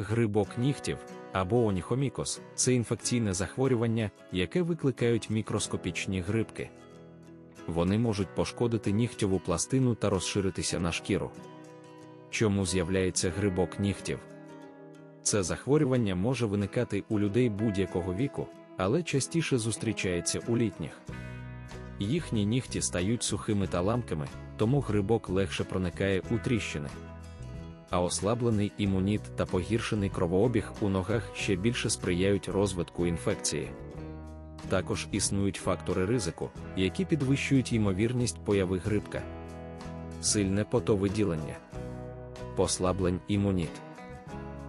Грибок нігтів або оніхомікос це інфекційне захворювання, яке викликають мікроскопічні грибки. Вони можуть пошкодити нігтєву пластину та розширитися на шкіру. Чому з'являється грибок нігтів? Це захворювання може виникати у людей будь-якого віку, але частіше зустрічається у літніх. Їхні нігті стають сухими та ламкими, тому грибок легше проникає у тріщини. А ослаблений імуніт та погіршений кровообіг у ногах ще більше сприяють розвитку інфекції. Також існують фактори ризику, які підвищують ймовірність появи грибка, сильне потовиділення, послаблень імуніт,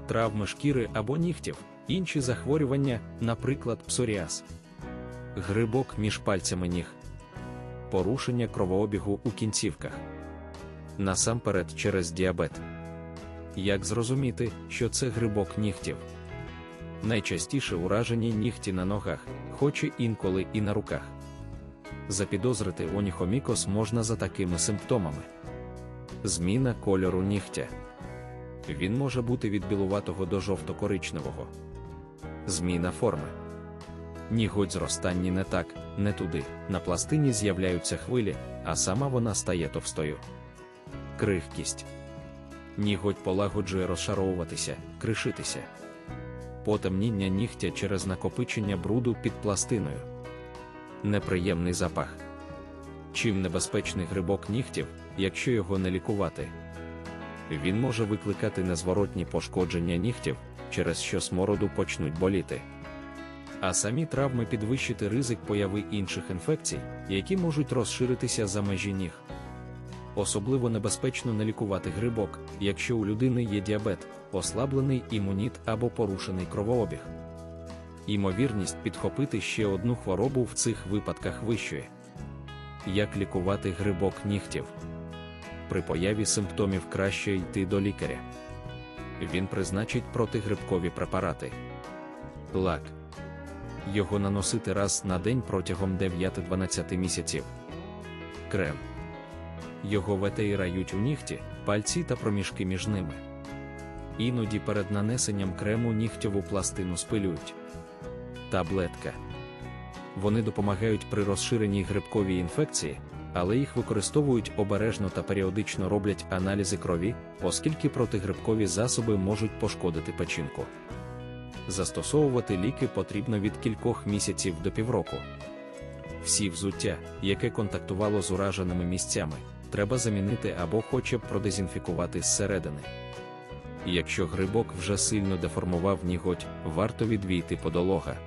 травми шкіри або нігтів, інші захворювання, наприклад, псоріаз, грибок між пальцями ніг, порушення кровообігу у кінцівках. Насамперед через діабет. Як зрозуміти, що це грибок нігтів? Найчастіше уражені нігті на ногах, хоч і інколи і на руках. Запідозрити оніхомікос можна за такими симптомами: зміна кольору нігтя. Він може бути від білуватого до жовто-коричневого. Зміна форми. Ніготь зростанні не так, не туди. На пластині з'являються хвилі, а сама вона стає товстою. Крихкість. Ніготь полагоджує розшаровуватися, кришитися. Потемніння нігтя через накопичення бруду під пластиною. Неприємний запах. Чим небезпечний грибок нігтів, якщо його не лікувати? Він може викликати незворотні пошкодження нігтів, через що смороду почнуть боліти. А самі травми підвищити ризик появи інших інфекцій, які можуть розширитися за межі ніг. Особливо небезпечно не лікувати грибок, якщо у людини є діабет, ослаблений імуніт або порушений кровообіг. Імовірність підхопити ще одну хворобу в цих випадках вищує. Як лікувати грибок нігтів? При появі симптомів краще йти до лікаря. Він призначить протигрибкові препарати. Лак. Його наносити раз на день протягом 9-12 місяців. Крем. Його ветеїрають у нігті, пальці та проміжки між ними. Іноді перед нанесенням крему нігтєву пластину спилюють. Таблетка. Вони допомагають при розширеній грибковій інфекції, але їх використовують обережно та періодично роблять аналізи крові, оскільки протигрибкові засоби можуть пошкодити печінку. Застосовувати ліки потрібно від кількох місяців до півроку. Всі взуття, яке контактувало з ураженими місцями, треба замінити або хоча б продезінфікувати зсередини. Якщо грибок вже сильно деформував ніготь, варто відвійти подолога.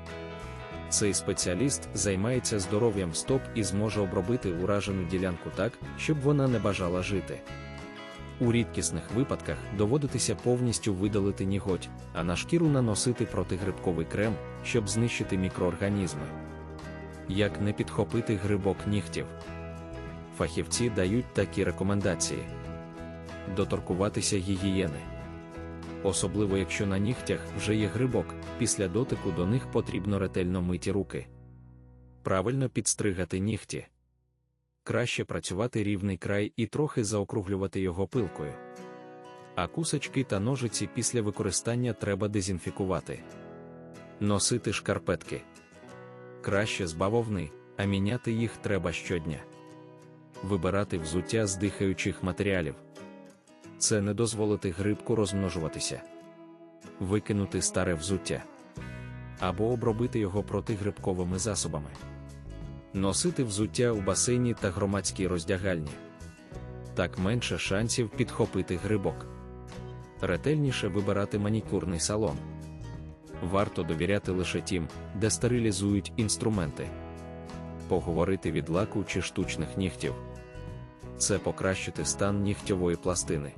Цей спеціаліст займається здоров'ям стоп і зможе обробити уражену ділянку так, щоб вона не бажала жити. У рідкісних випадках доводитися повністю видалити ніготь, а на шкіру наносити протигрибковий крем, щоб знищити мікроорганізми. Як не підхопити грибок нігтів? Фахівці дають такі рекомендації: доторкуватися гігієни. Особливо якщо на нігтях вже є грибок, після дотику до них потрібно ретельно миті руки. Правильно підстригати нігті. Краще працювати рівний край і трохи заокруглювати його пилкою. А кусочки та ножиці після використання треба дезінфікувати. Носити шкарпетки. Краще з бавовни, а міняти їх треба щодня. Вибирати взуття з дихаючих матеріалів. Це не дозволити грибку розмножуватися, викинути старе взуття або обробити його протигрибковими засобами, носити взуття у басейні та громадській роздягальні. Так менше шансів підхопити грибок. Ретельніше вибирати манікюрний салон. Варто довіряти лише тим, де стерилізують інструменти, поговорити від лаку чи штучних нігтів це покращити стан нігтьової пластини.